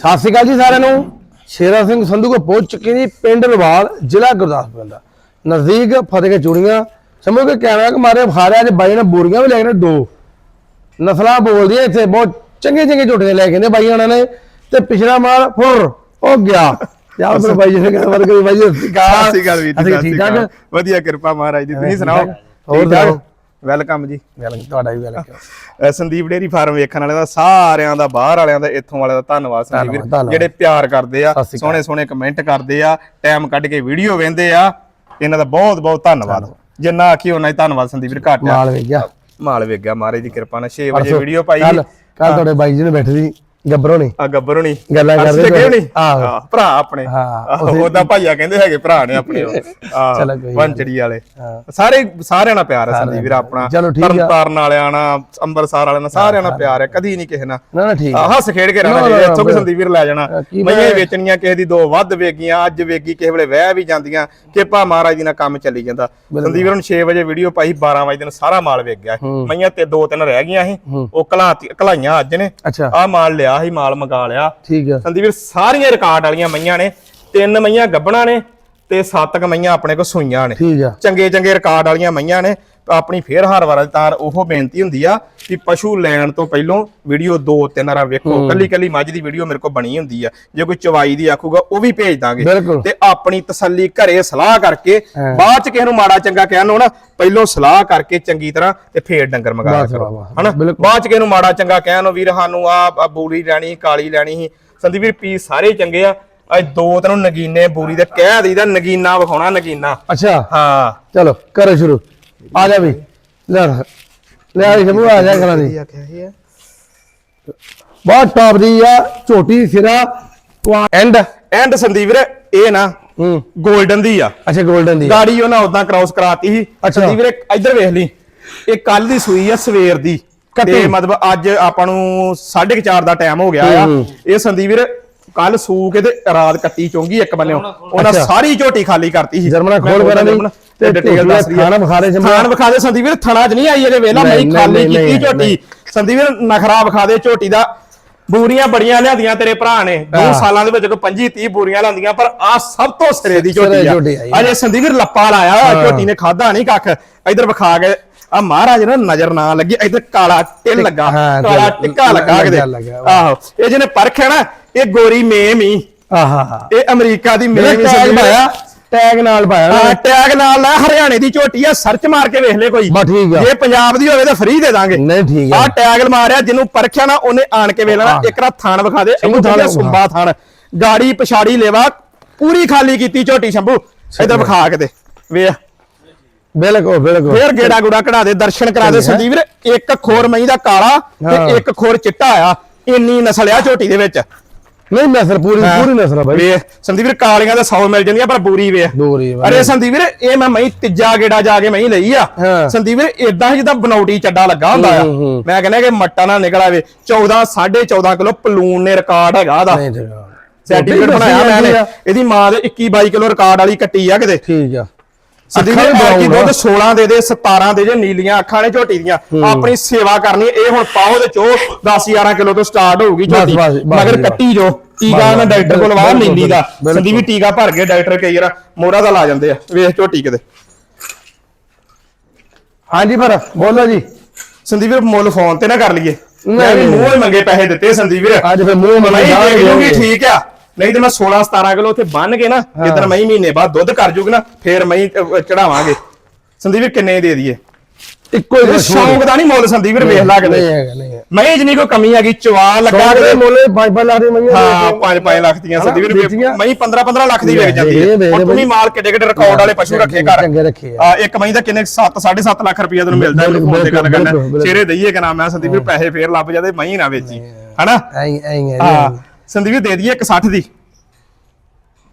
ਸਤਿ ਸ਼੍ਰੀ ਅਕਾਲ ਜੀ ਸਾਰਿਆਂ ਨੂੰ। ਸ਼ੇਰਾ ਸਿੰਘ ਸੰਧੂ ਕੋ ਪਹੁੰਚ ਚੁੱਕੇ ਜੀ ਪਿੰਡ ਲਵਾਲ ਜ਼ਿਲ੍ਹਾ ਗੁਰਦਾਸਪੁਰ ਦਾ ਨਜ਼ਦੀਕ ਫਤਿਹਕੇ ਚੂੜੀਆਂ। ਸਮਝੋ ਕਿ ਕੈਮਰਾ ਕਿ ਮਾਰੇ ਖਾਰਿਆ ਅੱਜ ਬਾਈ ਨੇ ਬੋਰੀਆਂ ਵੀ ਲੈ ਕੇ ਨੇ ਦੋ। ਨਸਲਾਂ ਬੋਲਦੀਆਂ ਇੱਥੇ ਬਹੁਤ ਚੰਗੇ ਚੰਗੇ ਝੋਟੇ ਲੈ ਕੇ ਨੇ ਬਾਈ ਉਹਨਾਂ ਨੇ। ਤੇ ਪਿਛਲਾ ਮਾਲ ਫੁਰ ਹੋ ਗਿਆ। ਯਾਰ ਮੇਰੇ ਬਾਈ ਜੀ ਨੇ ਕਹਿੰਦਾ ਵਰ ਬਾਈ ਜੀ ਸਤਿ ਸ਼੍ਰੀ ਅਕਾਲ ਵੀਰ ਜੀ ਅਸੀਂ ਸਤਿ ਠੀਕ ਸ਼੍ਰੀ ਠਾਕ ਅਕਾਲ। ਵਧੀਆ ਕਿਰਪਾ ਮਹਾਰਾਜ ਦੀ ਤੁਸੀਂ ਸੁਣਾਓ? ਹੋਰ? ਸੁਣਾਓ? ਵੈਲਕਮ ਜੀ। ਵੈਲਕਮ ਤੁਹਾਡਾ ਵੀ ਵੈਲਕਮ ਸੰਦੀਪ ਡੇਰੀ ਫਾਰਮ ਵੇਖਣ ਵਾਲਿਆਂ ਦਾ ਸਾਰਿਆਂ ਦਾ ਬਾਹਰ ਵਾਲਿਆਂ ਦਾ ਇੱਥੋਂ ਵਾਲਿਆਂ ਦਾ ਧੰਨਵਾਦ ਸੰਦੀਪ ਵੀਰ। ਜਿਹੜੇ ਪਿਆਰ ਕਰਦੇ ਆ। ਸੋਹਣੇ ਸੋਹਣੇ ਕਮੈਂਟ ਕਰਦੇ ਆ ਟਾਈਮ ਕੱਢ ਕੇ ਵੀਡੀਓ ਵੇਂਦੇ ਆ ਇਹਨਾਂ ਦਾ ਬਹੁਤ ਬਹੁਤ ਧੰਨਵਾਦ। ਜਿੰਨਾ ਆਖੀ ਉਹਨਾਂ ਹੀ ਧੰਨਵਾਦ ਸੰਦੀਪ ਵੀਰ ਘੱਟ ਆ। ਮਾਲ ਵੇਖ ਗਿਆ। ਮਾਲ ਵੇਖ ਗਿਆ ਮਹਾਰਾਜ ਦੀ ਕਿਰਪਾ ਨਾਲ। 6 ਵਜੇ ਵੀਡੀਓ ਪਾਈ। ਕੱਲ ਤੁਹਾਡੇ ਬਾਈ ਜੀ ਨੇ ਬੈਠੇ ਸੀ। ਗੱਬਰੋਂ ਆ ਗੱਬਰ ਗੱਲਾਂ ਕਰਦੇ ਪਏ। ਨਹੀਂ ਭਰਾ ਆਪਣੇ। ਹਾਂ, ਉਹਦਾ ਭਾਈਆ ਕਹਿੰਦੇ ਹੈਗੇ ਭਰਾ ਨੇ ਆਪਣੇ। ਗੱਲ ਪੰਚੜੀ ਵਾਲੇ। ਸਾਰੇ ਸਾਰਿਆਂ ਨਾਲ ਪਿਆਰ ਹੈ ਸੰਦੀਪ ਵੀਰ ਆਪਣਾ। ਆ। ਤਰਨਤਾਰਨ ਵਾਲਿਆਂ ਨਾਲ ਅੰਮ੍ਰਿਤਸਰ ਵਾਲਿਆਂ ਨਾਲ ਸਾਰਿਆਂ ਨਾਲ ਪਿਆਰ ਹੈ ਕਦੀ ਨਹੀਂ ਕਿਸੇ ਨਾਲ। ਨਾ ਨਾ ਠੀਕ ਆ। ਹੱਸ ਖੇਡ ਕੇ ਰਹਿਣਾ ਚਾਹੀਦਾ ਇੱਥੋਂ ਕਿ ਸੰਦੀਪ ਵੀਰ ਲੈ ਜਾਣਾ। ਕੀ ਮਈਆਂ ਵੇਚਣੀਆਂ ਕਿਸੇ ਦੀ ਦੋ ਵੱਧ ਵੇਗੀਆਂ ਅੱਜ ਵੇਗੀ ਕਿਸੇ ਵੇਲੇ ਵਹਿ ਵੀ ਜਾਂਦੀਆਂ ਕਿਰਪਾ ਮਹਾਰਾਜ ਜੀ ਨਾਲ ਕੰਮ ਚੱਲੀ ਜਾਂਦਾ। ਸੰਦੀਪ ਵੀਰ ਨੂੰ 6 ਵਜੇ ਵੀਡੀਓ ਪਾਈ 12 ਵਜੇ ਨੂੰ ਸਾਰਾ ਮਾਲ ਵੇਚ ਗਿਆ। ਮਈਆਂ ਤੇ ਦੋ ਤਿੰਨ ਰਹਿ ਗਈਆਂ ਸੀ। ਉਹ ਕਲਾਤੀ ਕਲਾਈਆਂ ਅੱਜ ਨੇ। ਆਹ ਮਾਲ ਲਿਆ ਸੀ ਮਾਲ ਮੰਗਾ ਲਿਆ। ਠੀਕ ਆ। ਸੰਦੀਪ ਵੀਰ ਸਾਰੀਆਂ ਰਿਕਾਰਡ ਵਾਲੀਆਂ ਮਈਆਂ ਨੇ ਤਿੰਨ ਮਈਆਂ ਗੱਬਣਾ ਨੇ ਤੇ ਸੱਤ ਕ ਮਈਆਂ ਆਪਣੇ ਕੋਲ ਸੂਈਆਂ ਨੇ। ਠੀਕ ਆ। ਚੰਗੇ ਚੰਗੇ ਰਿਕਾਰਡ ਵਾਲੀਆਂ ਮਈਆਂ ਨੇ। ਆਪਣੀ ਫੇਰ ਹਰ ਵਾਰ ਤਾਰ ਉਹ ਬੇਨਤੀ ਹੁੰਦੀ ਆ ਕਿ ਪਸ਼ੂ ਲੈਣ ਤੋਂ ਪਹਿਲਾਂ ਵੀਡੀਓ ਦੋ ਤਿੰਨ ਵਾਰ ਵੇਖੋ। ਕੱਲੀ ਕੱਲੀ ਮੱਝ ਦੀ ਵੀਡੀਓ ਮੇਰੇ ਕੋਲ ਬਣੀ ਹੁੰਦੀ ਆ। ਜੇ ਕੋਈ ਚਵਾਈ ਦੀ ਆਖੂਗਾ ਉਹ ਵੀ ਭੇਜ ਦਾਂਗੇ। ਤੇ ਆਪਣੀ ਤਸੱਲੀ ਘਰੇ ਸਲਾਹ ਕਰਕੇ। ਬਾਅਦ ਚ ਕਿਸੇ ਨੂੰ ਮਾੜਾ ਚੰਗਾ ਕਹਿਣ ਨੂੰ ਨਾ ਪਹਿਲਾਂ ਸਲਾਹ ਕਰਕੇ ਚੰਗੀ ਤਰ੍ਹਾਂ ਤੇ ਫੇਰ ਡੰਗਰ ਬਸ, ਕਰੋ ਹਨਾ। ਬਾਅਦ ਚ ਕਿਸੇ ਨੂੰ ਮਾੜਾ ਚੰਗਾ ਕਹਿਣ ਨੂੰ ਵੀਰ ਸਾਨੂੰ ਆ ਬੂਰੀ ਲੈਣੀ ਕਾਲੀ ਲੈਣੀ ਸੀ। ਸੰਦੀਪ ਵੀਰ ਪੀਸ ਸਾਰੇ ਚੰਗੇ ਆ। ਅੱਜ ਦੋ ਤੈਨੂੰ ਨਗੀਨੇ ਬੂਰੀ ਦੇ ਕਹਿ ਦਈਦਾ ਨਗੀਨਾ ਵਿਖਾਉਣਾ ਨਗੀਨਾ। ਅੱਛਾ। ਹਾਂ। ਚਲੋ ਕਰੋ ਸ਼ੁਰੂ। ਆ ਜਾ ਵੀ। ਲੈ ਲੈ ਆ ਸ਼ਮੂ ਆ ਜਾ ਕਰਾਂ ਦੀ। ਬਹੁਤ ਟੌਪ ਦੀ ਆ ਝੋਟੀ ਸਿਰਾ। ਐਂਡ ਐਂਡ ਸੰਦੀਪ ਵੀਰ ਇਹ ਨਾ ਹੂੰ। 골ਡਨ ਦੀ ਆ। ਅੱਛਾ 골ਡਨ ਦੀ ਗਾੜੀ ਉਹਨਾਂ ਉਦਾਂ ਕ੍ਰਾਸ ਕਰਾਤੀ ਸੀ। ਅੱਛਾ। ਸੰਦੀਪ ਵੀਰ ਇੱਧਰ ਵੇਖ ਲਈ। ਇਹ ਕੱਲ ਦੀ ਸੂਈ ਆ ਸਵੇਰ ਦੀ। ਕੱਟੀ। ਤੇ ਮਤਲਬ ਅੱਜ ਆਪਾਂ ਨੂੰ 4:30 ਦਾ ਟਾਈਮ ਹੋ ਗਿਆ ਆ। ਹੂੰ। ਇਹ ਸੰਦੀਪ ਵੀਰ ਕੱਲ ਸੂ ਕੇ ਤੇ ਰਾਤ ਕੱਟੀ ਚੋਂਗੀ ਇੱਕ ਬੰਨਿਓ ਉਹਨਾਂ। ਸਾਰੀ ਝੋਟੀ ਖਾਲੀ ਕਰਤੀ ਸੀ। ਜਰਮਨਾ ਖੋਲ ਦੀ ਜਰਮਨ। ਤੇ ਡਿਟੇਲ ਦੱਸ ਰਹੀ ਖਾਣਾ ਵਿਖਾ ਦੇ ਥਾਣ ਵਿਖਾ ਦੇ ਸੰਦੀਪ ਵੀਰ ਥਣਾ ਚ ਨਹੀਂ ਆਈ ਇਹਦੇ ਵੇਲਾ। ਨਹੀਂ, ਮੈਂ ਖਾਲੀ ਨਹੀਂ, ਕੀਤੀ ਨਹੀਂ, ਝੋਟੀ। ਸੰਦੀਪ ਵੀਰ ਨਖਰਾ ਵਿਖਾ ਦੇ ਝੋਟੀ ਦਾ। ਬੂਰੀਆਂ ਬੜੀਆਂ ਲਿਆਂਦੀਆਂ ਤੇਰੇ ਭਰਾ ਨੇ। ਦੋ ਹਾਂ। ਸਾਲਾਂ ਦੇ ਵਿੱਚ ਕੋਈ 25 30 ਬੂਰੀਆਂ ਲਿਆਂਦੀਆਂ ਪਰ ਆ ਸਭ ਤੋਂ ਸਿਰੇ ਦੀ ਝੋਟੀ ਆ। ਅਜੇ ਸੰਦੀਪ ਵੀਰ ਲੱਪਾ ਲਾਇਆ ਝੋਟੀ ਨੇ ਖਾਦਾ ਨਹੀਂ ਕੱਖ। ਇਧਰ ਵਿਖਾ ਕੇ ਆ ਮਹਾਰਾਜ ਨਾ ਨਜ਼ਰ ਨਾ ਲੱਗੀ ਇਧਰ ਕਾਲਾ ਟਿੱਲ ਲੱਗਾ ਕਾਲਾ ਟਿੱਕਾ ਲੱਗਾ ਕਿਤੇ। ਆਹੋ ਇਹ ਜਿਹਨੇ ਪਰਖ ਹੈ ਨਾ ਇਹ ਗੋਰੀ ਮੇਮ ਹੀ। ਆਹਾ ਇਹ ਅਮਰੀਕਾ ਦੀ ਮੇਮ ਹੀ। ਪਾਇਆ ਟੈਗ ਨਾਲ ਪਾਇਆ ਹਾਂ। ਟੈਗ ਨਾਲ ਲੈ ਹਰਿਆਣੇ ਦੀ ਝੋਟੀ ਆ ਸਰਚ ਮਾਰ ਕੇ ਵੇਖ ਲੈ ਕੋਈ। ਬਸ ਠੀਕ ਆ। ਜੇ ਪੰਜਾਬ ਦੀ ਹੋਵੇ ਤਾਂ ਫ੍ਰੀ ਦੇ ਦਾਂਗੇ। ਨਹੀਂ ਠੀਕ ਆ। ਆ ਟੈਗ ਮਾਰਿਆ ਜਿਹਨੂੰ ਪਰਖਿਆ ਨਾ ਉਹਨੇ ਆਣ ਕੇ ਵੇਖ ਲੈਣਾ। ਇੱਕ ਰਾ ਥਾਣ ਵਿਖਾ ਦੇ ਇਹਨੂੰ ਥਾਣ। ਸੁੰਬਾ ਥਾਣ। ਗਾੜੀ ਪਛਾੜੀ ਲੈਵਾ ਪੂਰੀ ਖਾਲੀ ਕੀਤੀ ਝੋਟੀ ਸ਼ੰਭੂ। ਇਧਰ ਵਿਖਾ ਕੇ ਤੇ ਵੇਖ। ਬਿਲਕੁਲ ਬਿਲਕੁਲ। ਫੇਰ ਗੇੜਾ ਗੁੜਾ ਕਢਾ ਦੇ ਦਰਸ਼ਨ ਕਰਾ ਦੇ ਸੰਦੀਪ ਵੀਰ ਇੱਕ ਖੋਰ ਮਈ ਦਾ ਕਾਲਾ। ਤੇ ਇੱਕ ਖੋਰ ਚਿੱਟਾ ਆ। ਇੰਨੀ ਨਸਲ ਆ ਝੋਟੀ ਦੇ ਵਿੱਚ। ਨਹੀਂ ਨਸਲ ਪੂਰੀ ਪੂਰੀ ਨਸਲ ਆ ਬਾਈ। ਸੰਦੀਪ ਵੀਰ ਕਾਲੀਆਂ ਦਾ 100 ਮਿਲ ਜਾਂਦੀਆਂ ਪਰ ਬੂਰੀ ਵਾ। ਅਰੇ ਸੰਦੀਪ ਵੀਰ ਇਹ ਮੈਂ ਮਈ ਤੀਜਾ ਗੇੜਾ ਜਾ ਕੇ ਮੈਂ ਲਈ ਆ। ਸੰਦੀਪ ਵੀਰ ਇਦਾਂ ਜਿੱਦਾਂ ਬਨੌਟੀ ਚੱਡਾ ਲੱਗਾ ਹੁੰਦਾ ਆ। ਮੈਂ ਕਹਿੰਦਾ ਕਿ ਮੱਟਾ ਨਾ ਨਿਕਲ ਆਵੇ। 14 14.5 ਕਿਲੋ ਪਲੂਨ ਨੇ ਰਿਕਾਰਡ ਹੈਗਾ ਆ। ਸਰਟੀਫਿਕੇਟ ਰੋਟੀ ਬਣਾਇਆ ਮੈਂ ਨੇ। ਇਹਦੀ ਮਾਂ ਦੇ 21 22 ਕਿਲੋ ਰਿਕਾਰਡ ਵਾਲੀ ਕੱਟੀ ਆ ਕਿਤੇ। ਠੀਕ ਆ। ਐਤਕੀ brown ਆ। ਦੁੱਧ 16 ਦੇ ਦੇ 17 ਦੇ ਜੇ ਨੀਲੀਆਂ ਅੱਖਾਂ ਨੇ ਝੋਟੀ ਦੀਆਂ। ਆਪਣੀ ਸੇਵਾ ਕਰਨੀ ਇਹ ਹੁਣ ਪਾਓ ਦੇ ਚੋ 10 11 ਕਿਲੋ ਤੋਂ ਸਟਾਰਟ ਹੋਊਗੀ ਝੋਟੀ। ਮਗਰ। ਕੱਟੀ ਜੋ ਟੀਕਾ ਨਾ ਬਸ, ਡਾਕਟਰ ਕੋਲ ਬਿਲਕੁਲ, ਨੀਲੀ ਦਾ। ਸੰਦੀਪ ਵੀ ਟੀਕਾ ਭਰ ਕੇ ਡਾਕਟਰ ਕਈ ਵਾਰ ਮੋਹਰਾ ਦਾ ਲਾ ਜਾਂਦੇ ਆ। ਵੇਖ ਝੋਟੀ ਕਿਤੇ। ਹਾਂਜੀ ਪਰ ਬੋਲੋ ਜੀ। ਸੰਦੀਪ ਵੀਰ ਮੁੱਲ ਫੋਨ ਤੇ ਨਾ ਕਰ ਲਈਏ। ਮੈਂ ਵੀ ਮੂੰਹ ਮੰਗੇ ਪੈਸੇ ਦਿੱਤੇ ਸੰਦੀਪ ਵੀਰ। ਅੱਜ ਫਿਰ ਮੂੰਹ ਮੰਗੇ ਮੈਂ। ਠੀਕ ਆ। ਨਹੀਂ ਤੇ ਮੈਂ 16 17 ਕਿਲੋ ਉੱਥੇ ਬੰਨ ਕੇ ਨਾ ਜਿੱਦਣ ਮੈਂ ਮਹੀਨੇ ਬਾਅਦ ਦੁੱਧ ਕਰ ਜੂਗੀ ਨਾ ਫੇਰ ਮੈਂ ਚੜਾਵਾਂਗੇ। ਸੰਦੀਪ ਕਿੰਨੇ ਦੇ ਦਈਏ? ਇੱਕੋ ਹੀ ਸ਼ੌਂਕ ਦਾ ਨਹੀਂ ਮੁੱਲ ਸੰਦੀਪ ਵੀਰ ਵੇਖ ਲਾ ਨਹੀਂ ਕਿਤੇ ਹੈਗਾ ਨਹੀਂ ਹੈ ਮੈਂ ਜਿੰਨੀ ਕੋਈ ਕਮੀ ਹੈਗੀ ਚਵਾ ਲੱਗਾ ਕਿਤੇ। ਮੋਲੇ 5-5 ਲੱਖ ਦੀ ਮਈਆਂ ਹਾਂ। 5-5 ਲੱਖ ਦੀਆਂ ਸੰਦੀਪ ਵੀਰ ਵੇਚੀਆਂ। ਮੈਂ 15-15 ਲੱਖ ਦੀ ਵਿਕ ਜਾਂਦੀ ਹੈ। ਹੁਣ ਤੁਸੀਂ ਮਾਲ ਕਿੱਡੇ ਕਿੱਡੇ ਰਿਕਾਰਡ ਵਾਲੇ ਪਸ਼ੂ ਰੱਖੇ ਘਰ। ਚੰਗੇ ਰੱਖੇ ਆ। ਆ ਇੱਕ ਮਹੀਂ ਦਾ ਕਿੰਨੇ 7 7.5 ਲੱਖ ਰੁਪਇਆ ਤੈਨੂੰ ਮਿਲਦਾ ਹੈ ਫੋਨ ਤੇ ਗੱਲ ਕਰਨਾ। ਸ਼ੇਰੇ ਦਈਏ ਕਿ ਨਾਮ ਮੈਂ ਸੰਦੀਪ ਵੀਰ ਪੈਸੇ ਫੇਰ ਲੱਭ ਜਾਂਦੇ ਮਹੀਂ ਨਾ ਵੇਚੀ। ਹਨਾ? ਐਂ ਐਂ ਹਾਂ। ਸੰਦੀਪ ਵੀਰ ਦੇ ਦਈਏ ਇੱਕ 60 ਦੀ।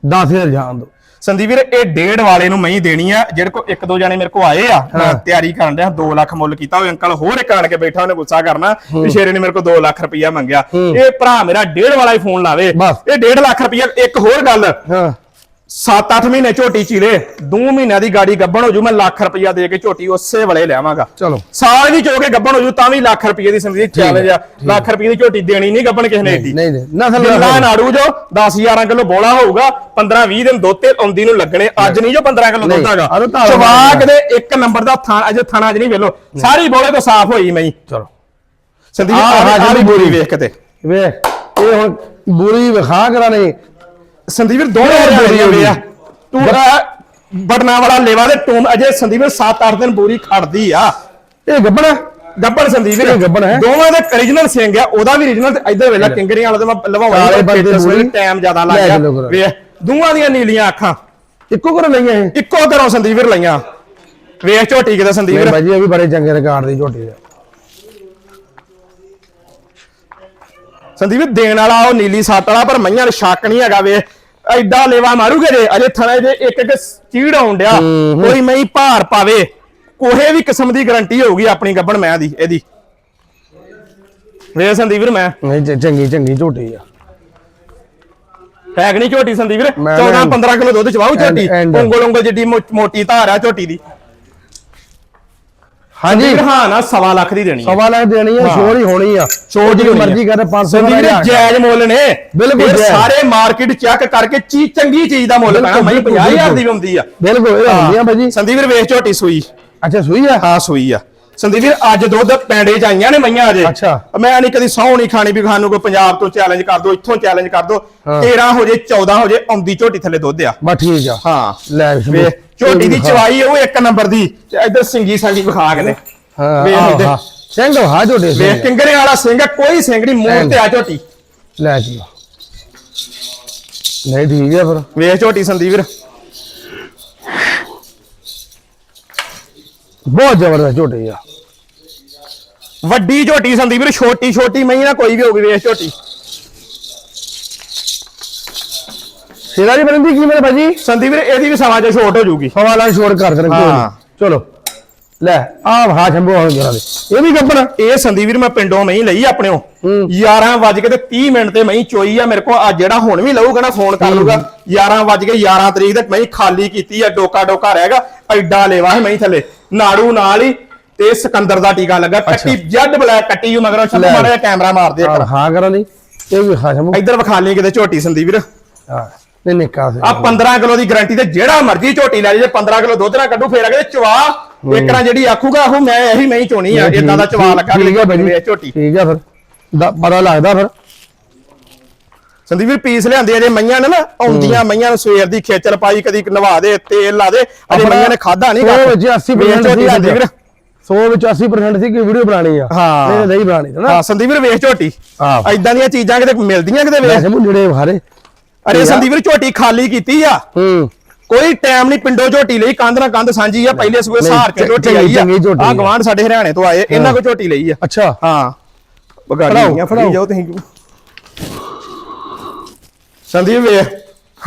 10000 ਜਾਣ ਦੋ ਸੰਦੀਪ ਵੀਰ ਇਹ ਡੇਢ ਵਾਲੇ ਨੂੰ ਮੈਂ ਦੇਣੀ ਆ ਜਿਹੜੇ ਕੋ ਇੱਕ ਦੋ ਜਣੇ ਮੇਰੇ ਕੋ ਆਏ ਆ ਮੈਂ ਤਿਆਰੀ ਕਰਨ ਡਿਆ 2 ਲੱਖ ਮੁੱਲ ਕੀਤਾ ਉਹ ਅੰਕਲ ਹੋਰ ਇੱਕ ਆਣ ਕੇ ਬੈਠਾ ਉਹਨੇ ਗੁੱਸਾ ਕਰਨਾ ਵੀ ਸ਼ੇਰੇ ਨੇ ਮੇਰੇ ਕੋ 2 ਲੱਖ ਰੁਪਇਆ ਮੰਗਿਆ। ਇਹ ਭਰਾ ਮੇਰਾ ਡੇਢ ਵਾਲਾ ਹੀ ਫੋਨ ਲਾਵੇ। ਇਹ 1.5 ਲੱਖ ਰੁਪਇਆ ਇੱਕ ਹੋਰ ਗੱਲ। ਹਾਂ। 7-8 ਮਹੀਨੇ ਝੋਟੀ ਚੀਲੇ 2 ਮਹੀਨਿਆਂ ਦੀ ਗਾੜੀ ਗੱਬਣ ਹੋ ਜੂ ਮੈਂ ਲੱਖ ਰੁਪਈਆ ਦੇ ਕੇ ਝੋਟੀ ਉਸੇ ਵੇਲੇ ਲਿਆਵਾਂਗਾ। ਚਲੋ। ਸਾਲ ਵੀ ਚੋ ਕੇ ਗੱਬਣ ਹੋ ਜੂ ਤਾਂ ਵੀ ਲੱਖ ਰੁਪਈਏ ਦੀ ਸੰਦੀਪ ਚੈਲੰਜ ਆ। ਲੱਖ ਰੁਪਈਏ ਦੀ ਝੋਟੀ ਦੇਣੀ ਨਹੀਂ ਗੱਬਣ ਕਿਸੇ ਨੇ ਏਡੀ ਨਹੀਂ ਨਹੀਂ ਨਸਲ ਜਿੰਨਾ ਨਾੜੂ ਜੋ 10 11 ਕਿਲੋ ਬੋਲਾ ਹੋਊਗਾ 15 20 ਦਿਨ ਦੋਤੇ ਆਉਂਦੀ ਨੂੰ ਲੱਗਣੇ ਅੱਜ ਨਹੀਂ। ਜੋ 15 ਕਿਲੋ ਦੁੱਧ ਹੈਗਾ ਚਵਾਕ ਦੇ ਇੱਕ ਨੰਬਰ ਦਾ ਥਾਂ ਅਜੇ ਥਾਣਾ ਚ ਨਹੀਂ ਵੇਲੋ। ਸਾਰੀ ਬੋਲੇ ਤੋਂ ਸਾਫ਼ ਹੋਈ ਮਈ ਚਲੋ। ਸੰਦੀਪ ਆਹ, ਆ ਜਿਹੜੀ ਬੋਰੀ ਵੇਖ ਕਿਤੇ। ਵੇਖ ਇਹ ਹੁਣ ਬੁਰੀ ਵਿਖਾ ਕਰਾਣੇ। ਸੰਦੀਪ ਦੋਵੇਂ ਬਹੁਤ ਬੋਰੀ ਹੋਈ। ਆ ਤੂੰ ਬਟਨਾ ਵਾਲਾ ਲੇਵਾ ਦੇ ਟੂਮ ਅਜੇ ਸੰਦੀਪ 7-8 ਦਿਨ ਬੋਰੀ ਖੜਦੀ ਆ। ਇਹ ਗੱਬਣਾ ਗੱਬਣ ਸੰਦੀਪ ਇਹ ਗੱਭਣ ਹੈ। ਦੋਵਾਂ ਦੇ origignal ਸਿੰਘ ਆ ਉਹਦਾ ਵੀ origignal ਤੇ ਇੱਧਰ ਵੇਲਾ ਕਿੰਗਰੀਆਂ ਵਾਲਾ ਤੇ ਮੈਂ ਬੋਰੀ। ਟਾਈਮ ਜ਼ਿਆਦਾ ਲੱਗ ਗਿਆ। ਵੇਖ ਦੋਵਾਂ ਦੀਆਂ ਨੀਲੀਆਂ ਅੱਖਾਂ। ਇੱਕੋ ਕਰ ਲਈਆਂ ਇਹ? ਇੱਕੋ ਘਰੋਂ ਸੰਦੀਪ ਵੀਰ ਲਈਆਂ। ਵੇਖ ਝੋਟੀ ਕਿਤੇ ਸੰਦੀਪ ਵੀਰ। ਬਾਜੀ ਇਹ ਵੀ ਬੜੇ ਚੰਗੇ ਰਿਕਾਰਡ ਦੀ ਝੋਟੀ ਆ। ਸੰਦੀਪ ਦੇਣ ਵਾਲਾ ਉਹ ਨੀਲੀ ਸੱਤ ਵਾਲਾ ਪਰ ਮਈਆਂ ਨੂੰ ਸ਼ੱਕ ਨਹੀਂ ਹੈਗਾ ਵੇ ਐਡਾ ਲੇਵਾ ਮਾਰੂਗੇ ਜੇ ਅਜੇ ਥਣੇ ਜੇ ਇੱਕ ਇੱਕ ਚੀੜ ਆਉਣ ਡਿਆ। ਹੂੰ। ਕੋਈ ਮਈ ਭਾਰ ਪਾਵੇ ਕੋਹੇ ਵੀ ਕਿਸਮ ਦੀ ਗਾਰੰਟੀ ਹੋਊਗੀ ਆਪਣੀ ਗੱਬਣ ਮੈਂ ਦੀ ਇਹਦੀ। ਵੇ ਸੰਦੀਪ ਵੀਰ ਮੈਂ। ਨਹੀਂ ਚੰਗੀ ਚੰਗੀ ਝੋਟੀ ਆ। ਟੈਗ ਨਹੀਂ ਝੋਟੀ ਸੰਦੀਪ ਵੀਰ? ਮੈਂ 14 ਨਾ- 15 ਕਿਲੋ ਦੁੱਧ ਚਵਾਉ ਝੋਟੀ। ਉਂਗਲ ਉਂਗਲ ਜਿੱਡੀ ਮੋ- ਮੋਟੀ ਧਾਰ ਆ ਝੋਟੀ ਦੀ। ਹਾਂਜੀ। ਹਾਂ ਨਾ ਸਵਾ ਲੱਖ ਦੀ ਦੇਣੀ ਆ ਸਵਾ ਲੱਖ ਦੇਣੀ ਆ ਹਾਂ। ਸ਼ੋਰ ਹੀ ਹੋਣੀ ਆ। ਛੋੜ ਆ। ਮਰਜ਼ੀ ਕਰੇ 500 ਸੰਦੀਪ ਵੀਰ ਜਾਇਜ਼ ਮੁੱਲ ਨੇ। ਬਿਲਕੁਲ। ਸਾਰੇ ਮਾਰਕੀਟ ਚੈੱਕ ਕਰਕੇ ਚੀਜ਼ ਚੰਗੀ ਚੀਜ਼ ਦਾ ਮੁੱਲ ਪੈਣਾ। ਮੈਂ ਬਿਲਕੁਲ, 50000 ਦੀ ਵੀ ਹੁੰਦੀ ਆ। ਬਿਲਕੁਲ ਇਹ ਹੁੰਦੀਆਂ ਬਾਜੀ ਸੰਦੀਪ ਵੀਰ ਵੇਖ ਝੋਟੀ ਸੂਈ। ਅੱਛਾ ਸੂਈ ਆ? ਹਾਂ ਸੂਈ ਆ। ਸੰਦੀਪ ਵੀਰ ਅੱਜ ਦੁੱਧ ਪੈਂਡੇ ਚ ਆਈਆਂ ਨੇ ਮਈਆਂ ਅਜੇ। ਅੱਛਾ। ਮੈਂ ਨਹੀਂ ਕਦੀ ਸੌ ਨਹੀਂ ਖਾਣੀ ਵੀ ਖਾਨੂੰ ਕੋਈ ਪੰਜਾਬ ਤੋਂ ਚੈਲੰਜ ਕਰ ਦੋ ਇੱਥੋਂ ਚੈਲੰਜ ਕਰ ਦੋ। ਹਾਂ। 13 ਹੋ ਜੇ 14 ਹੋ ਜੇ ਆਉਂਦੀ ਝੋਟੀ ਥੱਲੇ ਦੁੱਧ ਆ। ਬਸ ਠੀਕ ਆ। ਹਾਂ। ਲੈ। ਵੇ ਝੋਟੀ ਦੀ ਵੀ ਚਵਾਈ ਉਹ ਇੱਕ ਨੰਬਰ ਦੀ ਤੇ ਇੱਧਰ ਸਿੰਗੀ ਸੰਗੀ ਵਿਖਾ ਕੇ ਨੇ। ਹਾਂ। ਹਾਂ। ਸਿੰਘ ਹਾਂ ਝੋਟੇ। ਵੇਖ ਕਿੰਗਰੇ ਵਾਲਾ ਸਿੰਘ ਕੋਈ ਸਿੰਘ ਨਹੀਂ ਮੂੰਹ ਤੇ ਆ ਝੋਟੀ। ਲੈ ਜੀ। ਨਹੀਂ ਠੀਕ ਆ ਫਿਰ। ਵੇਖ ਝੋਟੀ ਸੰਦੀਪ ਵੀਰ। ਬਹੁਤ ਜ਼ਬਰਦਸਤ ਝੋਟੀ ਆ। ਵੱਡੀ ਝੋਟੀ ਸੰਦੀਪ ਵੀਰ ਛੋਟੀ ਛੋਟੀ ਮਈ ਨਾ ਕੋਈ ਵੀ ਹੋਊਗੀ ਵੇਖ ਝੋਟੀ। ਸ਼ੇਰਾ ਜੀ ਬਣਦੀ ਕੀ ਮੇਰੇ ਭਾਜੀ? ਸੰਦੀਪ ਵੀਰ ਇਹਦੀ ਵੀ ਸਮਾਂ ਚ ਛੋਟ ਹੋ ਜਾਊਗੀ। ਸਵਾ ਛੋੜ ਕਰ ਦੇਣ ਕੋਈ ਹਾਂ। ਚਲੋ। ਲੈ ਆ ਹਾ ਸ਼ੰਭੂ ਹੋ ਗਿਆ ਇਹ ਵੀ ਗੱਬਣਾ। ਇਹ ਸੰਦੀਪ ਵੀਰ ਮੈਂ ਪਿੰਡੋਂ ਮਹੀਂ ਲਈ ਆਪਣੇਓ ਹੂੰ। 11 ਵਜ ਕੇ ਤੇ 30 ਮਿੰਟ ਤੇ ਮਹੀਂ ਚੋਈ ਆ ਮੇਰੇ ਕੋਲ। ਆ ਜਿਹੜਾ ਹੁਣ ਵੀ ਲਊਗਾ ਨਾ ਫੋਨ ਕਰ ਲੂਗਾ 11 ਵਜ ਕੇ 11 ਤਰੀਕ ਤੱਕ ਮਹੀਂ ਖਾਲੀ ਕੀਤੀ ਆ ਡੋਕਾ ਡੋਕਾ ਰਹੇਗਾ ਐਡਾ ਲੇਵਾ ਹੈ ਮਹੀਂ ਥੱਲੇ। ਨਾੜੂ ਨਾਲ ਹੀ ਤੇ ਸਿਕੰਦਰ ਦਾ ਟੀਕਾ ਲੱਗਾ। ਕੱਟੀ ਜੱਡ ਬਲੈਕ ਕੱਟੀ ਉਹ ਮਗਰੋਂ ਲੈ। ਮਾੜਾ ਜਿਹਾ ਕੈਮਰਾ ਮਾਰ ਦੇ ਇੱਕ ਹਾਂ ਕਰਾਂ ਦੀ। ਇਹ ਵੀ ਹਾ ਸ਼ੰਭੂ ਇੱਧਰ ਵਿਖਾ ਲਈ ਕਿਤੇ ਝੋਟੀ ਸੰਦੀਪ ਵੀਰ। ਹਾਂ ਨਹੀਂ ਨਿੱਕਾ ਸੀ ਆ 15 ਕਿਲੋ ਦੀ ਗਾਰੰਟੀ ਤੇ ਜਿਹੜਾ ਮਰਜ਼ੀ ਝੋਟੀ ਲੈ ਜੇ 15 ਕਿਲੋ ਦੁੱਧ ਨਾ ਕੱਢੂ ਫੇਰ ਅਗੇ ਚਵਾ। ਇੱਕ ਨਾ ਜਿਹੜੀ ਆਖੂਗਾ ਉਹ ਮੈਂ ਇਹੀ ਮੈਂ ਹੀ ਚੋਣੀ ਆ। ਇਦਾਂ ਦਾ ਚਵਾ ਲੱਗਾ ਠੀਕ ਭਾਜੀ ਝੋਟੀ। ਠੀਕ ਆ ਫਿਰ। ਪਤਾ ਲੱਗਦਾ ਫਿਰ। ਸੰਦੀਪ ਵੀਰ ਪੀਸ ਲਿਆਂਦੇ ਅਜੇ ਮਈਆਂ ਨੇ ਨਾ ਆਉਂਦੀਆਂ ਮਈਆਂ ਨੂੰ ਸਵੇਰ ਦੀ ਖੇਚਲ ਪਾਈ ਕਦੀ ਨਵਾ ਦੇ ਤੇਲ ਲਾ ਦੇ। ਅਜੇ ਮਈਆਂ ਨੇ ਖਾਦਾ ਨਹੀਂ ਵਿੱਚ 80% ਝੋਟੀ ਸੀ ਸੰਦੀਪ ਵੀਰ। 100 ਵਿੱਚ 80% ਸੀ ਕਿ ਵੀਡੀਓ ਬਣਾਣੀ ਆ। ਨਹੀਂ ਨਹੀਂ ਬਣਾਣੀ ਨਾ। ਹਾਂ ਸੰਦੀਪ ਵੀਰ ਵੇਖ ਝੋਟੀ। ਹਾਂ। ਐਦਾਂ ਦੀਆਂ ਚੀਜ਼ਾਂ ਕਿਤੇ ਮਿਲਦੀਆਂ ਕਿਤੇ ਵੇਖ? ਸ਼ੰਭੂ ਨੇੜੇ ਹਾਰੇ ਅਰੇ ਸੰਦੀਪ ਵੀਰ ਝੋਟੀ ਖਾਲੀ ਕੀਤੀ ਆ। ਹੂੰ। ਕੋਈ ਟਾਈਮ ਨਹੀਂ ਪਿੰਡੋਂ ਝੋਟੀ ਲਈ ਕੰਧ ਨਾਲ ਕੰਧ ਸਾਂਝੀ ਆ ਪਹਿਲੇ ਸੂਏ ਸਹਾਰ ਚ ਝੋਟੀ ਆਈ ਆ। ਆ। ਆ। ਗਵਾਂਢ ਸਾਡੇ ਹਰਿਆਣੇ ਤੋਂ ਆਏ ਇਹਨਾਂ ਕੋ ਝੋਟੀ ਲਈ ਆ। ਅੱਛਾ। ਹਾਂ। ਬਗਾੜੀਆਂ ਫੜਾਓ। ਫੜੀ ਜਾਓ ਤੁਸੀਂ। ਸੰਦੀਪ ਵੇ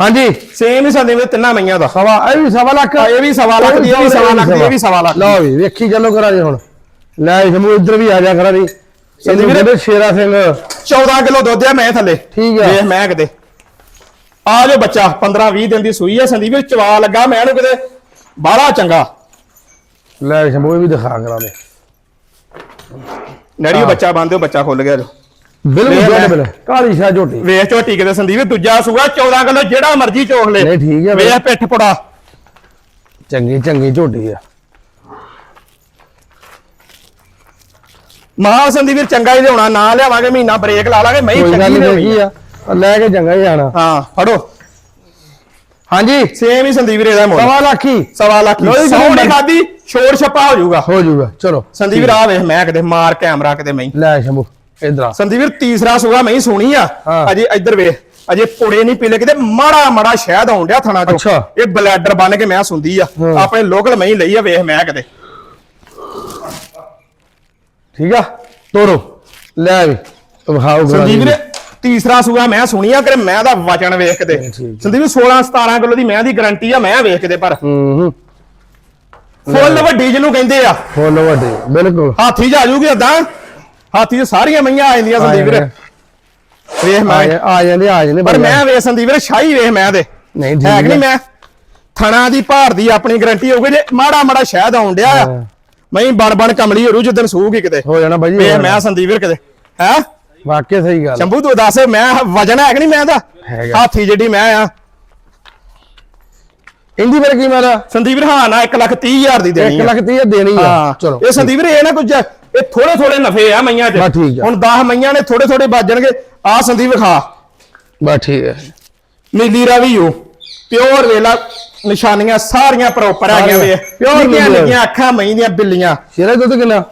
ਹਾਂਜੀ। ਸੇਮ ਹੀ ਸੰਦੀਪ ਵੀਰ ਤਿੰਨਾਂ ਮਈਆਂ ਦਾ। ਸਵਾ ਇਹ ਵੀ ਸਵਾ ਲੱਖ। ਆ, ਇਹ ਵੀ ਸਵਾ ਲੱਖ ਦੀ, ਇਹ ਵੀ ਸਵਾ ਲੱਖ ਦੀ, ਇਹ ਵੀ ਸਵਾ ਲੱਖ ਦੀ। ਲਓ ਵੀ ਵੇਖੀ ਚੱਲੋ ਕਰਾਂ ਜੀ ਹੁਣ। ਲੈ ਸ਼ੰਭੂ ਇੱਧਰ ਵੀ ਆ ਜਾ ਕਰਾਂ ਜੀ ਸੰਦੀਪ ਵੀਰੇ- ਇਹਦੇ ਸ਼ੇਰਾ ਸਿੰਘ। 14 ਕਿਲੋ ਦੁੱਧ ਆ ਮੈਂ ਥੱਲੇ। ਠੀਕ ਆ। ਵੇਖ ਮੈਂ ਕਿਤੇ। ਆ ਜੋ ਬੱਚਾ 15 20 ਦਿਨ ਦੀ ਸੂਈ ਆ। ਸੰਦੀਪ ਵੀਰ ਚਵਾ ਲੱਗਾ ਮੈਂ ਇਹਨੂੰ ਕਿਤੇ। ਬਾਹਲਾ ਚੰਗਾ। ਲੈ ਸ਼ੰਭੂ ਇਹ ਵੀ ਦਿਖਾ ਕਰਾਂ ਦੇ। ਨੈੜੀ ਬੱਚਾ ਬੰਦੇ ਬੱਚਾ ਖੁੱਲ ਗਿਆ। ਜੋ ਬਿਲਕੁਲ। ਬਿਲਕੁਲ ਕਾਲੀ ਸ਼ਾਹ ਝੋਟੀ। ਵੇਖ ਝੋਟੀ ਕਿਤੇ ਸੰਦੀਪ ਦੂਜਾ ਸੂਆ 14 ਕਿਲੋ ਜਿਹੜਾ ਮਰਜ਼ੀ ਚੋਖ ਲੈ। ਨਹੀਂ, ਠੀਕ ਬਈ। ਵੇਖ ਪਿੱਠ ਪੁੜਾ। ਚੰਗੀ ਚੰਗੀ ਝੋਟੀ ਆ। ਮਹਾ ਸੰਦੀਪ ਵੀਰ ਚੰਗਾ ਹੀ ਲਿਆਉਣਾ ਨਾ ਲਿਆਵਾਂਗੇ ਮਹੀਨਾ ਬ੍ਰੇਕ ਲਾ ਲਾਂਗੇ ਮੈਂ ਗੱਲ ਚੰਗੀ ਲਿਆਉਣੀ ਆ। ਲੈ ਕੇ ਚੰਗਾ ਹੀ ਆਣਾ ਹਾਂ ਫੜੋ। ਹਾਂਜੀ। ਸੇਮ ਹੀ ਸੰਦੀਪ ਵੀਰ ਇਹਦਾ ਮੁੱਲ। ਸਵਾ ਲੱਖੀ ਸਵਾ ਲੱਖ ਸੌ ਨਹੀਂ ਖਾਦੀ ਸ਼ੋਰ ਛੱਪਾ ਹੋ ਜਾਊਗਾ। ਹੋ ਜਾਊਗਾ। ਚਲੋ ਸੰਦੀਪ ਵੀਰ ਆ ਵੇਖ ਮੈਂ ਕਿਤੇ ਮਾਰ ਕੈਮਰਾ ਕਿਤੇ ਮੈਂ ਲੈ ਸ਼ੰਭੂ। ਇਧਰ ਸੰਦੀਪ ਵੀਰ ਤੀਸਰਾ ਸੂਆ ਮੈਂ ਹੀ ਸੁਣੀ ਆ। ਅਜੇ ਇੱਧਰ ਵੇਖ ਅਜੇ ਪੁੜੇ ਨਹੀਂ ਪੀਲੇ ਕਿਤੇ ਮਾੜਾ ਮਾੜਾ ਸ਼ਹਿਦ ਆਉਣ ਡਿਆ ਥਣਾ ਚੋਂ। ਇਹ ਬਲੈਡਰ ਬਣ ਕੇ ਮੈਂ ਸੁੰਦੀ ਆ। ਆਪਣੇ ਲੋਕਲ ਮੈਂ ਹੀ ਲਈ ਆ ਵੇਖ ਮੈਂ ਕਿਤੇ। ਠੀਕ ਆ? ਤੋਰੋ। ਲੈ ਵੀ। ਵਿਖਾਓ ਸੰਦੀਪ। ਵੀਰ ਤੀਸਰਾ ਸੂਆ ਮੈਂ ਸੁਣੀ ਆ ਕਿ ਮੈਂ ਦਾ ਵਚਨ ਵੇਖ ਠੀਕ। ਸੰਦੀਪ ਵੀਰ 16 17 ਕਿਲੋ ਦੀ ਮੈਂ ਦੀ ਗਾਰੰਟੀ ਆ ਮੈਂ ਵੇਖ ਕਿਤੇ ਪਰ। ਫੁੱਲ ਵੱਡੀ ਜਿਹਨੂੰ ਕਹਿੰਦੇ ਆ। ਫੁੱਲ ਵੱਡੇ ਬਿਲਕੁਲ। ਹਾਥੀ ਜਾ ਜੂਗੀ ਏਦਾਂ ਹਾਥੀ 'ਚ ਸਾਰੀਆਂ ਮਈਆਂ ਆ ਜਾਂਦੀਆਂ ਸੰਦੀਪ ਵੀਰ। ਵੇਖ ਮੈਂ। ਆ ਜਾਂਦੇ ਆ ਜਾਂਦੇ ਪਰ ਮੈਂ ਵੇਖ ਸੰਦੀਪ ਵੀਰ ਸ਼ਾਹੀ ਵੇਖ ਮੈਂ ਦੇ ਨਹੀਂ ਠੀਕ ਹੈ ਨਹੀਂ। ਮੈਂ? ਥਣਾ ਦੀ ਭਾਰ ਦੀ ਆਪਣੀ ਗਾਰੰਟੀ ਹੋਊਗੀ ਜੇ ਮਾੜਾ ਮਾੜਾ ਸ਼ਹਿਦ ਆਉਣ ਡਿਆ। ਮੈਂ ਬਣ ਬਣ ਕਮਲੀ ਹੋ ਰੂ ਜਿੱਦਣ ਸੂਗੀ ਕਿਤੇ। ਹੋ ਜਾਣਾ ਬਾਈ ਵੇ ਹੋ ਮੈਂ। ਸੰਦੀਪ ਵੀਰ ਕਿਤੇ। ਹੈ? ਵਾਕਿਆ ਸਹੀ ਗੱਲ ਸ਼ੰਭੂ ਤੂੰ ਦੱਸ ਮੈਂ ਵਜਨ ਹੈ ਕਿ ਨਹੀਂ ਮੈਂ ਦਾ। ਹਾਥੀ ਜਿਹੜੀ ਮੈਂ ਆ ਇੰਦੀ ਫਿਰ ਕੀ ਮਾਰਾ? ਸੰਦੀਪ ਵੀਰ ਹਾਂ ਨਾ 1 ਲੱਖ 30 ਹਜ਼ਾਰ ਦੀ ਦੇਣੀ 1 ਆ। ਲੱਖ 30 ਦੇਣੀ ਆ। ਚਲੋ। ਇਹ ਸੰਦੀਪ ਵੀਰ ਇਹ ਨਾ ਕੁਝ ਇਹ ਥੋੜੇ ਥੋੜੇ ਨਫੇ ਆ ਮਈਆਂ ਆ। ਹੁਣ 10 ਮਈਆਂ ਨੇ ਥੋੜੇ ਥੋੜੇ ਵੱਜਣਗੇ ਆ ਸੰਦੀਪ ਵਿਖਾ ਬਸ ਠੀਕ ਹੈ ਨੀਲੀ ਰਾਵੀ ਹੋ। ਪਿਓਰ ਵੇਲਾ ਨਿਸ਼ਾਨੀਆਂ ਸਾਰੀਆਂ ਪ੍ਰੋਪਰ ਹੈਗੀਆਂ ਵੇ। ਸਾਰੀਆਂ, pure ਨਿੱਕੀਆਂ ਨੀਲੀ ਨਿੱਕੀਆਂ ਅੱਖਾਂ ਮਈ ਦੀਆਂ ਬਿੱਲੀਆਂ। ਸ਼ੇਰਾ ਦੁੱਧ ਕਿੰਨਾ?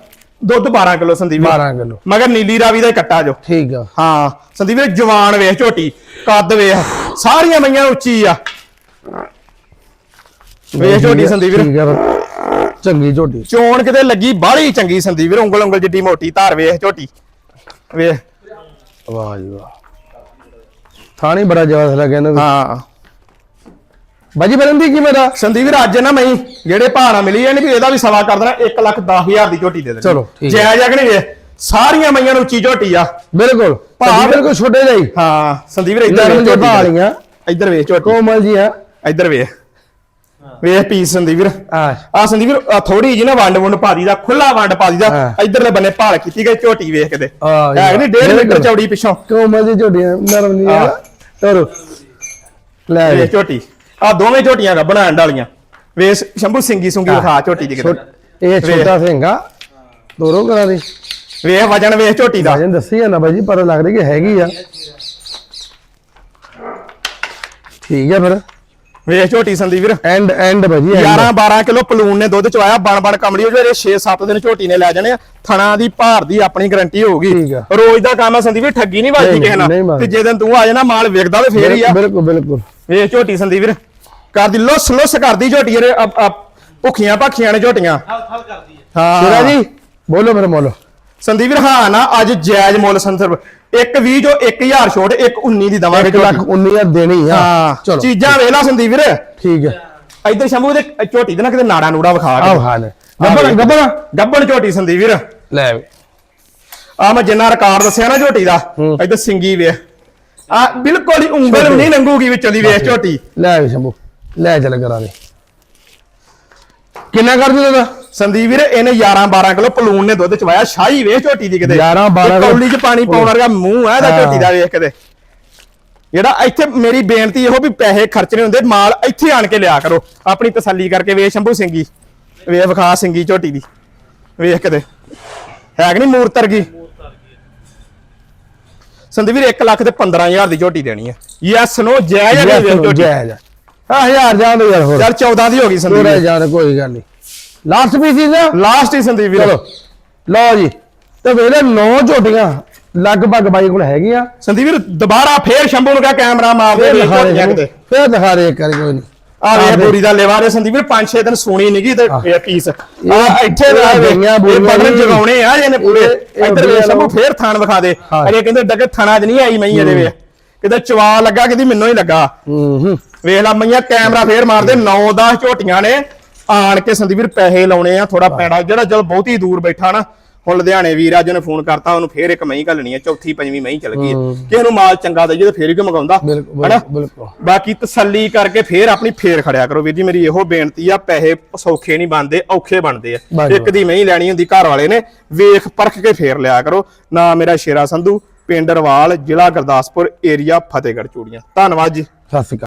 ਦੁੱਧ 12 ਕਿਲੋ ਸੰਦੀਪ ਵੀਰ। 12 ਕਿਲੋ। ਮਗਰ ਨੀਲੀ ਰਾਵੀ ਦਾ ਕੱਟਾ ਜੋ। ਠੀਕ ਆ। ਹਾਂ ਸੰਦੀਪ ਜਵਾਨ ਵੇਖ ਝੋਟੀ। ਕੱਦ ਵੇਖ ਸਾਰੀਆਂ ਮਈਆਂ ਉੱਚੀ ਆ। ਵੇਖ ਝੋਟੀ ਸੰਦੀਪ ਵੀਰ। ਠੀਕ ਆ ਫਿਰ। ਚੰਗੀ ਝੋਟੀ ਚੋਣ ਕਿਤੇ ਲੱਗੀ ਬਾਹਲੀ ਚੰਗੀ ਸੰਦੀਪ ਵੀਰ ਉਂਗਲ ਉਂਗਲ ਜਿੱਡੀ ਮੋਟੀ ਧਾਰ ਵੇਖ ਝੋਟੀ। ਵੇਖ। ਵਾਹ ਜੀ ਵਾਹ। ਥਾਣੀ ਬੜਾ ਜਵਾਸ ਲੱਗਿਆ ਇਹਨੂੰ ਵੀ। ਹਾਂ। ਬਾਜੀ ਬਲੰਦੀ ਕੀ ਮੇਰਾ ਸੰਦੀਪ ਵੀਰ ਅੱਜ ਨਾ ਮੈਂ ਜਿਹੜੇ ਭਾਣਾ ਮਿਲੀ ਐ ਨਹੀਂ ਵੀ ਇਹਦਾ ਵੀ ਸਵਾ ਕਰ ਦੇਣਾ 1 ਲੱਖ 10 ਹਜ਼ਾਰ ਦੀ ਝੋਟੀ ਦੇ ਦੇਣੀ। ਚਲੋ, ਠੀਕ ਹੈ। ਜਾਇਜ਼ ਆ ਕਿ ਨਹੀਂ ਵੇ ਸਾਰੀਆਂ ਮਈਆਂ ਨੂੰ ਉੱਚੀ ਝੋਟੀ ਆ। ਬਿਲਕੁਲ। ਭਾ ਸੰਦੀਪ- ਬਿਲਕੁਲ ਛੋਟੇ ਜਾਈ ਹਾਂ। ਸੰਦੀਪ ਵੀਰ ਇੱਧਰ ਵੇਖ ਝੋਟੀ ਭਾਲੀਆਂ ਇੱਧਰ ਵੇਖ ਝੋਟੀ। ਕੋਮਲ ਜੀ ਆ। ਇੱਧਰ ਵੇਖ। ਵੇਖ ਪੀਸ ਸੰਦੀਪ ਵੀਰ। ਆ ਆ ਸੰਦੀਪ ਵੀਰ ਥੋੜੀ ਜੀ ਨਾ ਵੰਡ ਵੰਡ ਪਾ ਦੀਦਾ ਖੁੱਲਾ ਵੰਡ ਪਾ ਦੀਦਾ ਹਾਂ। ਇੱਧਰਲੇ ਬੰਨੇ ਭਾਲ ਕੀਤੀ ਗਈ ਝੋਟੀ ਵੇਖ ਆ, ਹੈ ਨਹੀਂ? 1.5 ਬਿਲਕੁਲ। ਮੀਟਰ ਚੌੜੀ ਪਿੱਛੋਂ। ਕੋਮਲ ਜੀ ਝੋਟੀਆਂ ਨਰਮ ਨਹੀਂ ਆ। ਤੋਰੋ। ਲੈ ਜੀ ਝੋਟੀ। ਆ ਦੋਵੇਂ ਝੋਟੀਆਂ ਗਾ ਬਣਾਉਣ ਵਾਲੀਆਂ। ਵੇਖ ਸ਼ੰਭੂ ਸਿੰਘੀ ਸੁੰਗੀ ਵਿਖਾ ਝੋਟੀ ਦੀ ਕਿਤੇ। ਇਹ ਛੋਟਾ ਸਿੰਘਾ ਤੋਰੋ ਕਰਾ ਦੇ। ਵੇਖ ਵਜਨ ਵੇਖ ਝੋਟੀ ਦਾ। ਵਜਨ ਦੱਸੀ ਆ ਨਾ ਬਾਈ ਜੀ ਪਤਾ ਲੱਗ ਰਿਹਾ ਕਿ ਹੈਗੀ ਆ। ਠੀਕ ਹੈ ਫਿਰ। ਵੇਖ ਝੋਟੀ ਸੰਦੀਪ ਵੀਰ। And and end। 11 12 ਕਿਲੋ ਪਲੂਨ ਨੇ ਦੁੱਧ ਚਵਾਇਆ ਬਣ ਬਣ ਕਮਲੀ ਹੋ ਜਿਹੜੇ 6 7 ਦਿਨ ਝੋਟੀ ਨੇ ਲੈ ਜਾਣੇ ਆ। ਥਣਾ ਦੀ ਭਾਰ ਦੀ ਆਪਣੀ ਗਾਰੰਟੀ ਹੋਊਗੀ। ਰੋਜ਼ ਦਾ ਕੰਮ ਆ ਸੰਦੀਪ ਵੀਰ ਠੱਗੀ ਨਹੀਂ ਵੱਜਦੀ ਕਿਸੇ ਨਾਲ। ਤੇ ਜੇ ਦਿਨ ਤੂੰ ਆ ਜਾਣਾ ਮਾਲ ਵਿਕਦਾ ਤੇ ਫੇਰ ਹੀ ਆ। ਬਿਲਕੁਲ ਬਿਲਕੁਲ। ਵੇਖ ਝੋਟੀ ਸੰਦੀਪ ਵੀਰ ਕਰਦੀ ਲੁੱਸ ਲੁੱਸ ਕਰਦੀ ਝੋਟੀ ਭੁੱਖੀਆਂ ਭਾਖੀਆਂ ਨੇ ਝੋਟੀਆਂ। ਹਾਂ। ਸ਼ੇਰਾ ਜੀ ਬੋਲੋ ਮੇਰੇ ਮੋਲੋ ਸੰਦੀਪ ਵੀਰ ਹਾਂ ਨਾ ਅੱਜ ਜਾਇਜ਼ ਮੁੱਲ ਸੰਦਰਭ। ਇੱਕ 20 ਜੋ 1000 ਛੋਟ ਇੱਕ 19 ਦੀ ਦਵਾਂਗੇ 1 ਲੱਖ 19000 ਦੇਣੀ ਆ। ਚਲੋ। ਚੀਜ਼ਾਂ ਵੇਲਾ ਸੰਦੀਪ ਵੀਰ। ਠੀਕ ਹੈ ਇੱਧਰ ਸ਼ੰਭੂ ਦੇ ਝੋਟੀ ਦੇ ਨਾ ਕਿਤੇ ਨਾੜਾ ਨੂੜਾ ਵਿਖਾ ਆਹ ਹਾਲ ਗੱਬਣ ਗੱਬਣ। ਗੱਬਣ ਝੋਟੀ ਸੰਦੀਪ ਵੀਰ। ਲੈ। ਵੀ ਆ ਮੈਂ ਜਿੰਨਾ ਰਿਕਾਰਡ ਦੱਸਿਆ ਨਾ ਝੋਟੀ ਦਾ। ਇੱਧਰ ਸਿੰਗੀ ਵੇ ਆ ਬਿਲਕੁਲ ਹੀ ਉਂਗਲ ਵੀ ਨਹੀਂ ਲੰਗੂਗੀ ਵਿੱਚੋਂ ਦੀ ਵੇਖ ਝੋਟੀ। ਲੈ ਵੀ ਸ਼ੰਭੂ ਲੈ ਚੱਲ ਕਰਾ ਦੇ ਕਿੰਨਾ ਕਰ ਦਿੰਦਾ ਸੰਦੀਪ ਵੀਰ ਇਹਨੇ 11 12 ਕਿਲੋ ਪਲੂਨ ਨੇ ਦੁੱਧ ਚਵਾਇਆ। ਸ਼ਾਹੀ ਵੇਖ ਝੋਟੀ ਦੀ ਕਿਤੇ। 11 12 ਇਹ ਕੌਲੀ 'ਚ ਪਾਣੀ ਪਾਉਣ ਵਰਗਾ ਮੂੰਹ ਆ ਇਹਦਾ ਹਾਂ। ਝੋਟੀ ਦਾ ਵੇਖ ਕਿਤੇ। ਜਿਹੜਾ ਇੱਥੇ ਮੇਰੀ ਬੇਨਤੀ ਇਹੋ ਵੀ ਪੈਸੇ ਖਰਚਣੇ ਹੁੰਦੇ ਮਾਲ ਇੱਥੇ ਆਣ ਕੇ ਲਿਆ ਕਰੋ। ਆਪਣੀ ਤਸੱਲੀ ਕਰਕੇ ਵੇਖ ਸ਼ੰਭੂ ਸਿੰਘੀ ਵੇਖ ਵਿਖਾ ਸਿੰਘੀ ਝੋਟੀ ਦੀ। ਵੇਖ ਕਿਤੇ। ਹੈ ਕਿ ਨਹੀਂ ਮੂਰਤਰ ਗਈ ਸੰਦੀਪ ਵੀਰ 1 ਲੱਖ ਤੇ 15000 ਦੀ ਝੋਟੀ ਦੇਣੀ ਹੈ ਯੈਸ ਨੋ ਜਾਇਜ਼ ਵੇਖ ਝੋਟੀ? ਜੈ ਜਾ। ਆ ਹਜ਼ਾਰ ਜਾਣ ਦੋ ਯਾਰ ਹੋਰ। ਯਾਰ 14 ਦੀ ਹੋ ਗਈ ਸੰਦੀਪ ਵੀਰ। ਜਾਣ ਕੋਈ ਗੱਲ ਨਹੀਂ। ਲਾਸਟ ਪੀਸ ਹੀ ਨਾ ਲਾਸਟ ਹੀ ਸੰਦੀਪ ਵੀਰ। ਚਲੋ ਲਓ ਜੀ। ਤੇ ਵੇਲੇ ਨੌ ਝੋਟੀਆਂ ਲਗਭਗ ਬਾਈ ਕੋਲ ਹੈਗੀਆਂ। ਸੰਦੀਪ ਵੀਰ ਦੁਬਾਰਾ ਫੇਰ ਸ਼ੰਭੂ ਨੂੰ ਕਹਾ ਕੈਮਰਾ ਮਾਰ ਦੇ ਝੋਟੀਆਂ ਦੇ ਫੇਰ ਦਿਖਾ ਦੇ ਇੱਕ ਵਾਰੀ ਕੋਈ ਨਹੀਂ। ਆ ਵੇ ਪੂਰੀ ਦਾ ਲੈਵਾ ਦੇ ਸੰਦੀਪ ਵੀਰ 5-6 ਦਿਨ ਸੋਣੀ ਨਹੀਂਗੀ ਤੇ ਪੀਸ ਆ ਇੱਥੇ ਦਾ। ਗਈਆਂ ਬੋਲੀਆਂ ਬਟਨ। ਜਗਾਉਣੇ ਆ ਇਹਨੇ ਪੂਰੇ। ਇੱਧਰ ਵੇ ਸ਼ੰਭੂ। ਫੇਰ ਥਾਣ ਵਿਖਾ ਦੇ। ਅਜੇ ਕਹਿੰਦੇ ਡੱਗੇ ਥਾਣਾ 'ਚ ਨਹੀਂ ਆਈ ਮਈ ਇਹਦੇ ਵੇ। ਕਿਤੇ ਚਵਾ ਲੱਗਾ ਕਿਤੇ ਮੈਨੂੰ ਹੀ ਲੱਗਾ। ਹੂੰ ਹੂੰ। ਵੇਖ ਲਾ ਮਈਆਂ ਕੈਮਰਾ ਫੇਰ ਮਾਰਦੇ 9-10 ਝੋਟੀਆਂ ਨੇ। ਆਣ ਕੇ ਸੰਦੀਪ ਵੀਰ ਪੈਸੇ ਲਾਉਣੇ ਆ ਥੋੜਾ ਪੈੜਾ ਜਿਹੜਾ ਚਲ ਬਹੁਤੀ ਦੂਰ ਬੈਠਾ ਨਾ ਹੁਣ ਲੁਧਿਆਣੇ ਵੀਰ ਅੱਜ ਉਹਨੇ ਫੋਨ ਕਰਤਾ ਉਹਨੂੰ ਫੇਰ ਇੱਕ ਮਹੀਂ ਘੱਲਣੀ ਹੈ ਚੌਥੀ ਪੰਜਵੀਂ ਮਹੀਂ ਚਲ ਗਈ ਹੈ। ਕਿਸੇ ਨੂੰ ਮਾਲ ਚੰਗਾ ਦਈਏ ਤੇ ਫੇਰ ਹੀ ਕਿ ਮੰਗਾਉਂਦਾ ਹਨਾ? ਬਿਲਕੁਲ। ਬਾਕੀ ਤਸੱਲੀ ਕਰਕੇ ਫੇਰ ਆਪਣੀ ਫੇਰ ਖੜਿਆ ਕਰੋ ਵੀਰ ਜੀ ਮੇਰੀ ਇਹੋ ਬੇਨਤੀ ਆ ਪੈਸੇ ਸੌਖੇ ਨਹੀਂ ਬਣਦੇ ਔਖੇ ਬਣਦੇ ਆ। ਇੱਕ ਦੀ ਮਹੀਂ ਲੈਣੀ ਹੁੰਦੀ ਘਰ ਵਾਲੇ ਨੇ ਵੇਖ ਪਰਖ ਕੇ ਫੇਰ ਲਿਆ ਕਰੋ। ਨਾ ਮੇਰਾ ਸ਼ੇਰਾ ਸੰਧੂ ਪਿੰਡ ਰਵਾਲ ਜ਼ਿਲ੍ਹਾ ਗੁਰਦਾਸਪੁਰ ਏਰੀਆ ਫਤਿਹਗੜ੍ਹ ਚੂੜੀਆਂ। ਧੰਨਵਾਦ ਜੀ। ਸਤਿ ਸ਼੍ਰੀ ਅਕਾਲ।